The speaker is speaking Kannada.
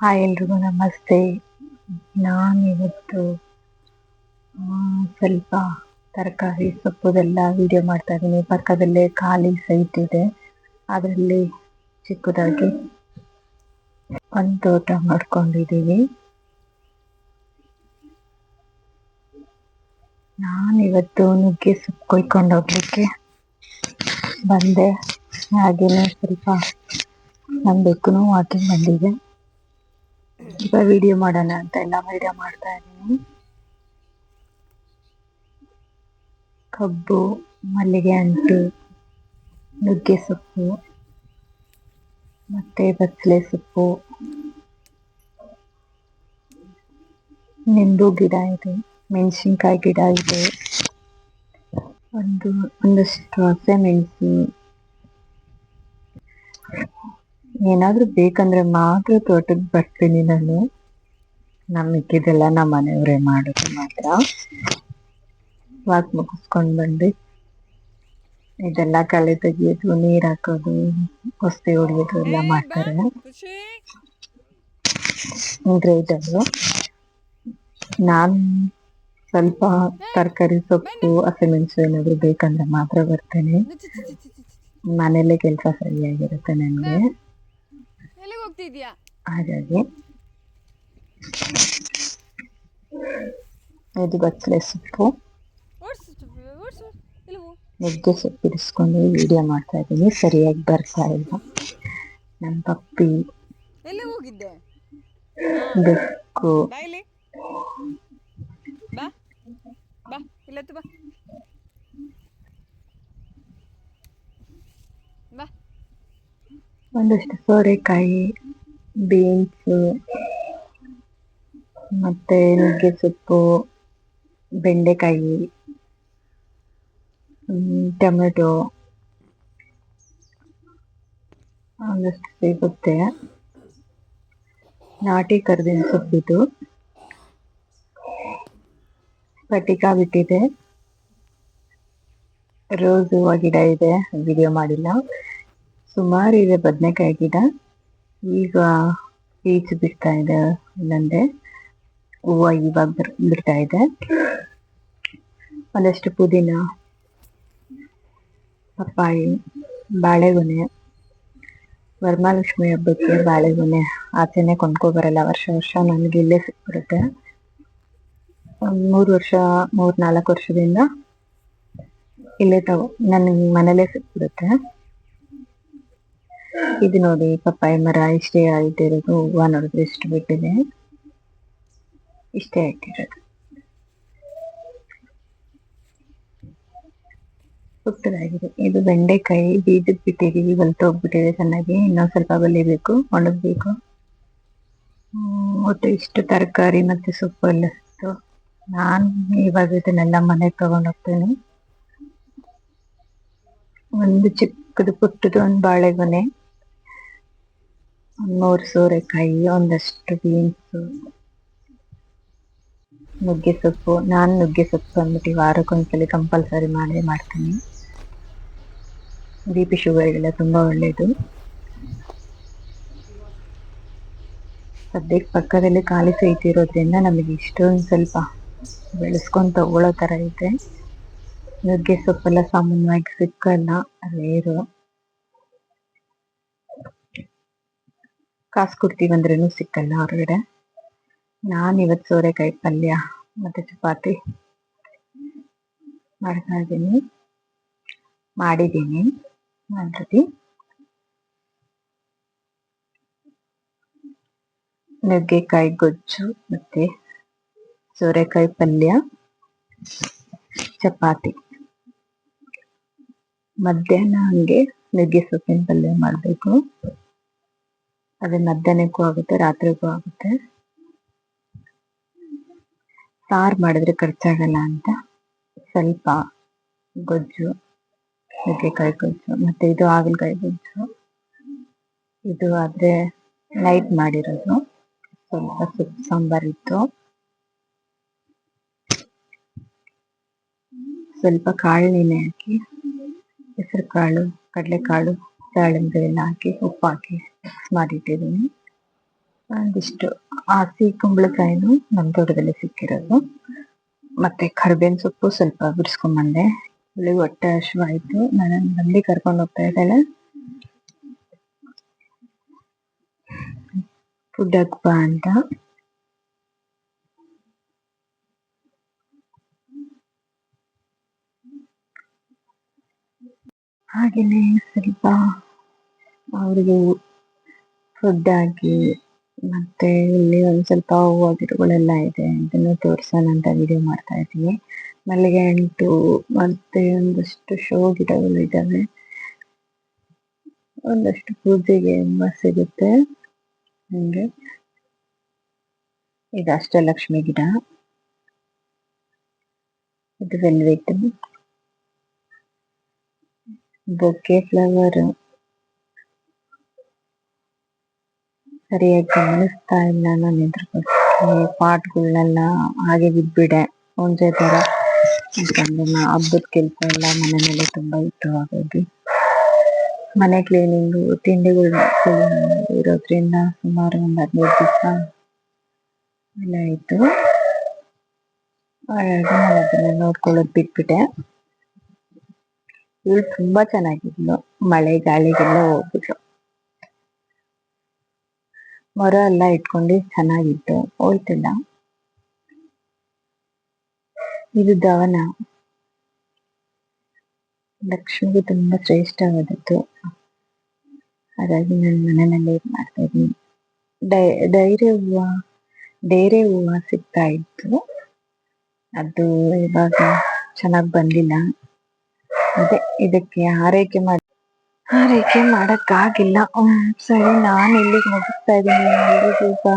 ಹಾಯ್ ಎಲ್ರಿಗೂ ನಮಸ್ತೆ. ನಾನಿವತ್ತು ಸ್ವಲ್ಪ ತರಕಾರಿ ಸೊಪ್ಪುದೆಲ್ಲ ವಿಡಿಯೋ ಮಾಡ್ತಾ ಇದ್ದೀನಿ. ಪಕ್ಕದಲ್ಲೇ ಖಾಲಿ ಸೈಟ್ ಇದೆ. ಅದರಲ್ಲಿ ಚಿಕ್ಕದಾಗಿ ಒಂದು ತೋಟ ಮಾಡ್ಕೊಂಡಿದ್ದೀವಿ. ನಾನಿವತ್ತು ನುಗ್ಗೆ ಸೊಪ್ಪು ಕೊಯ್ಕೊಂಡು ಹೋಗ್ಲಿಕ್ಕೆ ಬಂದೆ. ಹಾಗೇನೆ ಸ್ವಲ್ಪ ನಮ್ಮ ಬೆಕ್ಕುನು ವಾಕಿಂಗ್ ಬಂದಿದೆ ಈಗ ವಿಡಿಯೋ ಮಾಡೋಣ ಅಂತ ಎಲ್ಲ ವಿಡಿಯೋ ಮಾಡ್ತಾ ಇದ್ದೀನಿ. ಕಬ್ಬು, ಮಲ್ಲಿಗೆ ಅಂಟು ನುಗ್ಗೆ ಸೊಪ್ಪು, ಮತ್ತೆ ಬಸಳೆ ಸೊಪ್ಪು. ನಿಂಬು ಗಿಡ ಇದೆ, ಮೆಣಸಿನ್ಕಾಯಿ ಗಿಡ ಇದೆ. ಒಂದು, ಒಂದಷ್ಟು ಹಸೆ ಏನಾದ್ರೂ ಬೇಕಂದ್ರೆ ಮಾತ್ರ ತೋಟಕ್ಕೆ ಬರ್ತೀನಿ ನಾನು. ನಮ್ಮ ನಮ್ಮ ಮನೆಯವರೇ ಮಾಡೋದು ಮಾತ್ರ. ವಾಕ್ ಮುಗಿಸ್ಕೊಂಡ್ ಬಂದು. ಇದೆಲ್ಲ ಕಳೆ ತೆಗಿಯೋದು, ನೀರ್ ಹಾಕೋದು, ಹೊಸ್ತಿ ಹೊಡಿಯೋದು ಎಲ್ಲ ಮಾಡ್ತಾರೆ. ಗ್ರೇಟ್ ಅದು ನಾನ್ ಸ್ವಲ್ಪ ತರಕಾರಿ ಸೊಪ್ಪು, ಹಸಿಮೆಣಸು ಏನಾದ್ರು ಬೇಕಂದ್ರೆ ಮಾತ್ರ ಬರ್ತೇನೆ. ಮನೇಲೆ ಕೆಲಸ ಸರಿಯಾಗಿರುತ್ತೆ ನನಗೆ ಎಲ್ಲಿಗೆ ಹೋಗ್ತಿದ್ಯಾ? ಹಾಗಾಗಿ ಇದು ಬಚ್ಚಲೆ ಸೊಪ್ಪು. Odds odds. ಇಲ್ಲವು ನುಗ್ಗೆ ಸೊಪ್ಪು ಇಡಿಸ್ಕೊಂಡು ವಿಡಿಯೋ ಮಾಡ್ತಾ ಇದ್ದೀನಿ ಸರಿಯಾಗಿ ಬರ್ತಾ ಇಲ್ಲ. ನಮ್ಮ ಪಪ್ಪಿ ಎಲ್ಲಿ ಹೋಗಿದ್ದೆ? ಬೆಕ್ಕು. ಬಾ ಇಲ್ಲಿ. ಬಾ ಇಲ್ಲತ್ತು ಬಾ. ಒಂದಷ್ಟು ಸೋರೆಕಾಯಿ, ಬೀನ್ಸ್, ಮತ್ತೆ ನುಗ್ಗೆ ಸೊಪ್ಪು, ಬೆಂಡೆಕಾಯಿ ಟೊಮೆಟೊ ಒಂದಷ್ಟು ಸಿಗುತ್ತೆ. ನಾಟಿ ಕರ್ದಿನ ಸೊಪ್ಪಿದು. ಪಟಿಕಾ ಬಿಟ್ಟಿದೆ. ರೋಸ್ ಹೂವ ಗಿಡ ಇದೆ. ವಿಡಿಯೋ ಮಾಡಿಲ್ಲ. ಸುಮಾರು ಇದೆ ಬದನೆಕಾಯಿ ಗಿಡ. ಈಗ ಪೀಚ್ ಬಿಡ್ತಾ ಇದೆ ಇಲ್ಲಂದ್ರೆ ಹೂವು ಇವಾಗ ಬಿಡ್ತಾ ಇದೆ. ಒಂದಷ್ಟು ಪುದೀನ, ಪಪ್ಪಾಯಿ, ಬಾಳೆಗೊನೆ ವರಮಹಾಲಕ್ಷ್ಮಿ ಹಬ್ಬಕ್ಕೆ ಬಾಳೆಗೊನೆ ಆಚೆನೆ ಕೊಂಡ್ಕೊ ಬರಲ್ಲ. ವರ್ಷ ವರ್ಷ ನನಗೆ ಇಲ್ಲೇ ಸಿಕ್ಬಿಡುತ್ತೆ. ಮೂರು ವರ್ಷ ಮೂರ್ ನಾಲ್ಕು ವರ್ಷದಿಂದ ಇಲ್ಲೇ ತಗೋ ನನ್ನ ಮನೇಲೆ ಸಿಕ್ಬಿಡುತ್ತೆ. ಇದು ನೋಡಿ ಪಪ್ಪಾಯ ಮರ ಇಷ್ಟೇ ಇರೋದು. ಹೂವು ನೋಡಿದ್ರೆ ಇಷ್ಟು ಬಿಟ್ಟಿದೆ. ಇಷ್ಟೇ ಆಯ್ತಿರೋದು ಪುಟ್ಟದಾಗಿದೆ. ಇದು ಬೆಂಡೆಕಾಯಿ. ಬೀಜಕ್ಕೆ ಬಿಟ್ಟಿದೀವಿ ಹೋಗ್ಬಿಟ್ಟಿದೆ ಚೆನ್ನಾಗಿ. ಇನ್ನೊಂದ್ ಸ್ವಲ್ಪ ಬಲಿಬೇಕು ಒಣಗ್ಬೇಕು. ಒಟ್ಟು ಇಷ್ಟು ತರಕಾರಿ ಮತ್ತೆ ಸೊಪ್ಪು ಎಲ್ಲ ನಾನು ನಾನ್ ಇವಾಗ ಇದನ್ನೆಲ್ಲ ಮನೆಗೆ ತಗೊಂಡ್ ಹೋಗ್ತೇನೆ. ಒಂದು ಚಿಕ್ಕದು ಪುಟ್ಟದು ಒಂದು ಬಾಳೆಗೊನೆ. ಮೂರು ಸೋರೆಕಾಯಿ, ಒಂದಷ್ಟು ಬೀನ್ಸ್ ನುಗ್ಗೆ ಸೊಪ್ಪು. ನಾನು ನುಗ್ಗೆ ಸೊಪ್ಪು ಅಂದ್ಬಿಟ್ಟು ವಾರಕ್ಕೊಂದ್ಸಲಿ ಕಂಪಲ್ಸರಿ ಮಾಡೇ ಮಾಡ್ತೀನಿ. ಬಿ ಪಿ ಶುಗರ್ಗೆಲ್ಲ ತುಂಬಾ ಒಳ್ಳೇದು. ಸದ್ಯಕ್ಕೆ ಪಕ್ಕದಲ್ಲಿ ಖಾಲಿ ಸೈಟ್ ಇರೋದ್ರಿಂದ ನಮಗೆ ಇಷ್ಟೊಂದು ಸ್ವಲ್ಪ ಬೆಳೆಸ್ಕೊಂಡು ತಗೊಳ್ಳೋ ತರ ಇದೆ. ನುಗ್ಗೆ ಸೊಪ್ಪೆಲ್ಲ ಸಾಮಾನ್ಯವಾಗಿ ಸಿಕ್ಕಲ್ಲ ರೇರು ಕಾಸು ಅಂದ್ರೇನು ಸಿಕ್ಕಲ್ಲ ಹೊರಗಡೆ. ಇವತ್ತು ಸೋರೆಕಾಯಿ ಪಲ್ಯ ಮತ್ತೆ ಚಪಾತಿ ಮಾಡ್ತಾ ಇದ್ದೀನಿ. ಮಾಡಿದ್ದೀನಿ. ಆಲ್ರೆಡಿ ನುಗ್ಗೆಕಾಯಿ ಗೊಜ್ಜು ಮತ್ತೆ ಸೋರೆಕಾಯಿ ಪಲ್ಯ, ಚಪಾತಿ. ಮಧ್ಯಾಹ್ನ ಹಂಗೆ ನುಗ್ಗೆ ಸೊಪ್ಪಿನ ಪಲ್ಯ ಮಾಡಬೇಕು. ಅದು ಮಧ್ಯಾಹ್ನಕ್ಕೂ ಆಗುತ್ತೆ, ರಾತ್ರಿಗೂ ಆಗುತ್ತೆ. ಸಾರು ಮಾಡಿದ್ರೆ ಖರ್ಚಾಗಲ್ಲ ಅಂತ. ಸ್ವಲ್ಪ ಗೊಜ್ಜು, ನುಗ್ಗೆಕಾಯಿ ಗೊಜ್ಜು, ಮತ್ತೆ ಇದು ಹಾಗಲಕಾಯಿ ಗೊಜ್ಜು. ಇದು ಆದ್ರೆ ನೈಟ್ ಮಾಡಿರೋದು. ಸ್ವಲ್ಪ ಸೊಪ್ಪು ಸಾಂಬಾರ್ ಇತ್ತು. ಸ್ವಲ್ಪ ಕಾಳು ನೆನೆ ಹಾಕಿ ಹೆಸರು ಕಾಳು ಕಡಲೆಕಾಳು ದಾಳಿಂಬೆ ಹಾಕಿ, ಉಪ್ಪು ಹಾಕಿ. ಮಾಡಿಟ್ಟಿದ್ದೀನಿ. ಒಂದಿಷ್ಟು ಹಸಿ ಕುಂಬಳಕಾಯಿನೂ ನಮ್ಮ ತೋಟದಲ್ಲಿ ಸಿಕ್ಕಿರೋದು. ಮತ್ತೆ ಕರ್ಬೇವಿನ ಸೊಪ್ಪು ಸ್ವಲ್ಪ ಬಿಡಿಸ್ಕೊಂಬಂದೆ ಇಲ್ಲಿ ಹೊಟ್ಟೆ ಹಶುವಾಯಿತು ನಾನು ಬಂದು ಕರ್ಕೊಂಡು ಹೋಗ್ತಾ ಇದ್ದಾಳೆ. ಫುಡ್ ಹಬ್ಬ ಅಂತ. ಹಾಗೇನೆ ಸ್ವಲ್ಪ ಅವ್ರಿಗೆ ಫುಡ್ ಆಗಿ ಮತ್ತೆ ಇಲ್ಲಿ ಒಂದ್ ಸ್ವಲ್ಪ ಹೂವು, ಗಿಡಗಳೆಲ್ಲ ಇದೆ. ಅದನ್ನು ತೋರ್ಸೋಣ ಅಂತ ವಿಡಿಯೋ ಮಾಡ್ತಾ ಇದ್ದೀನಿ. ಮಲ್ಲಿಗೆ ಅಂಟು ಮತ್ತೆ ಒಂದಷ್ಟು ಶೋ ಗಿಡಗಳು ಇದಾವೆ. ಒಂದಷ್ಟು ಪೂಜೆಗೆ ಹೂವ ಸಿಗುತ್ತೆ. ಹಂಗೆ. ಇದು ಅಷ್ಟಲಕ್ಷ್ಮಿ ಗಿಡ. ಇದು ವೆಲ್ವೆಟ್ ಬೊಕ್ಕೆ ಫ್ಲವರ್ ಸರಿಯಾಗಿ ಗಮನಿಸ್ತಾ ಇಲ್ಲ, ನಾನು ಇದ್ರ ಬಗ್ಗೆ ಪಾಟ್ಗಳನ್ನೆಲ್ಲ ಹಾಗೆ ಬಿದ್ಬಿಡೆ. ಒಂದೇ ತರ ಯಾಕಂದ್ರೆ ಹಬ್ಬದ ಕೆಲಸ ಎಲ್ಲ ಮನೆ ಮೇಲೆ ತುಂಬಾ ಇತ್ತು ಹಾಗಾಗಿ. ಮನೆ ಕ್ಲೀನಿಂಗ್ ತಿಂಡಿಗಳು ಇರೋದ್ರಿಂದ ಸುಮಾರು ಒಂದ್ ಹದಿನೈದು ದಿವಸ ಎಲ್ಲ ಆಯ್ತು. ಹಾಗಾಗಿ ನಾನು ಅದನ್ನ ನೋಡ್ಕೊಳ್ಳೋದು ಬಿಟ್ಬಿಟ್ಟೆ. ಇವಳು ತುಂಬಾ ಚೆನ್ನಾಗಿದ್ಲು. ಮಳೆ, ಗಾಳಿಗೆಲ್ಲ ಹೋಗ್ಬಿಟ್ಲು ಮರ ಎಲ್ಲ ಇಟ್ಕೊಂಡು ಚೆನ್ನಾಗಿತ್ತು. ಹೋಯ್ತಿಲ್ಲ? ಇದು ದವನ ಲಕ್ಷ್ಮಿಗೆ ತುಂಬಾ ಶ್ರೇಷ್ಠವಾದದ್ದು. ಹಾಗಾಗಿ ನನ್ನ ಮನೆಯಲ್ಲಿ ಇದ್ ಮಾಡ್ತಾ ಇದ್ದೀನಿ. ಡೈರೆ ಹೂವ, ಡೇರೆ ಹೂವ ಸಿಗ್ತಾ ಇತ್ತು. ಅದು ಇವಾಗ ಚೆನ್ನಾಗಿ ಬಂದಿಲ್ಲ. ಅದೇ ಇದಕ್ಕೆ ಆರೈಕೆ ಮಾಡಿ ಆರೈಕೆ ಮಾಡಕ್ಕಾಗಿಲ್ಲ. ಹ್ಮ್ ಸರಿ ನಾನು ಇಲ್ಲಿಗೆ ಮುಗಿಸ್ತಾ ಬಾ